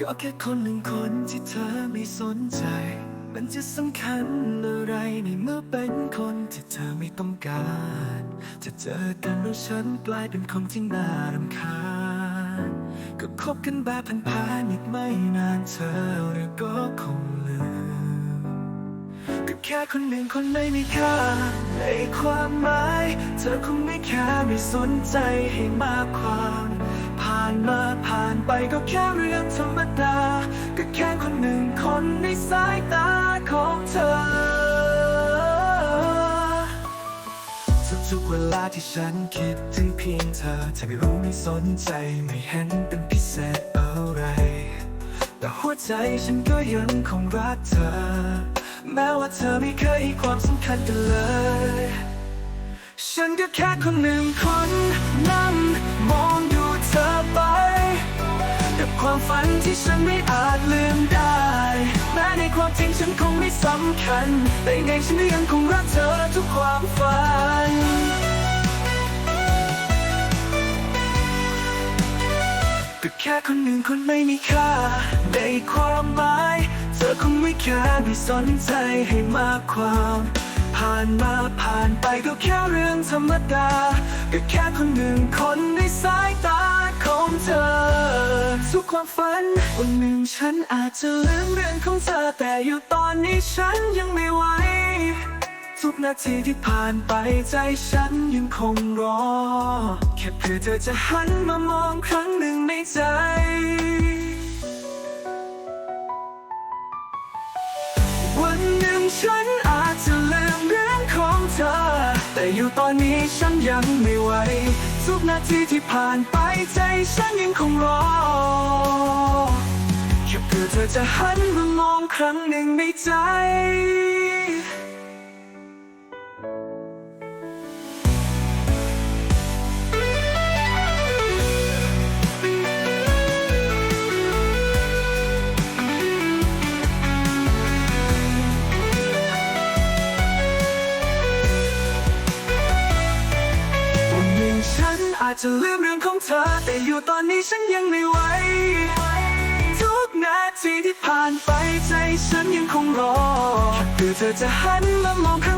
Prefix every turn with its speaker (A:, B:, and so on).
A: ก็แค่คนหนึ่งคนที่เธอไม่สนใจ มันจะสำคัญอะไรในเมื่อเป็นคนที่เธอไม่ต้องการ จะเจอกันแล้วฉันกลายเป็นคนที่น่ารำคาญก็คบกันแบบผ่านๆอีกไม่นานเธอหรือก็คงลืมก็แค่คนหนึ่งคนไม่มีค่าในความหมาย เธอคงไม่แค่ไม่สนใจให้มากควา ไปก็แค่เรื่องธรรมดา ก็แค่คนหนึ่งคนในสายตาของเธอ ทุกๆเวลาที่ฉันคิดถึงเพียงเธอเธอไม่รู้ไม่สนใจไม่เห็นเป็นพิเศษอะไร แต่หัวใจฉันก็ยังคงรักเธอ แม้ว่าเธอไม่เคยให้ความสำคัญกันเลย ฉันก็แค่คนหนึ่งคนนั่ง ความฝันที่ฉันไม่อาจลืมได้ แม้ในความจริงฉันคงไม่สำคัญ แต่ยังไงฉันก็ยังคงรักเธอทุกความฝันก็แค่คนหนึ่งคนไม่มีค่าในความหมาย เธอคงไม่แค่ไม่สนใจให้มากความ ผ่านมาผ่านไปก็แค่เรื่องธรรมดา ก็แค่คนหนึ่งคนในสายตา ความฝัน วันหนึ่งฉันอาจจะลืมเรื่องของเธอ แต่อยู่ตอนนี้ฉันยังไม่ไหว ทุกนาทีที่ผ่านไปใจฉันยังคงรอ แค่เพื่อเธอจะหันมามองครั้งหนึ่งในใจวันหนึ่งฉัน ตอยู่ตอนนี้ฉันยังไม่ไหว ทุกนาทีที่ผ่านไปใจฉันยังคงรอแค่เพื่อเธอจะหันมามองครั้งหนึ่งในใจ จะลืมเรื่องของเธอ แต่อยู่ตอนนี้ฉันยังไม่ไหว ทุกนาทีที่ผ่านไปใจฉันยังคงรอแค่เพื่อเธอจะหันมามองข้าง